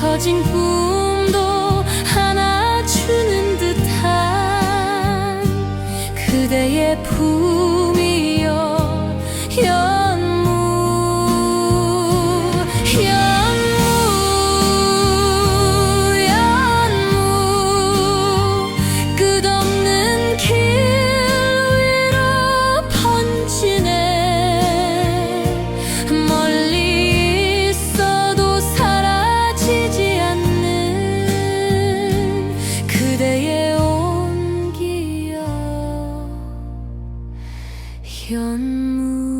흩어진 꿈도 하나 주는 듯한 그대의 품이여 연무 연무. 연무 끝없는 길 위로 번지네. 멀 현무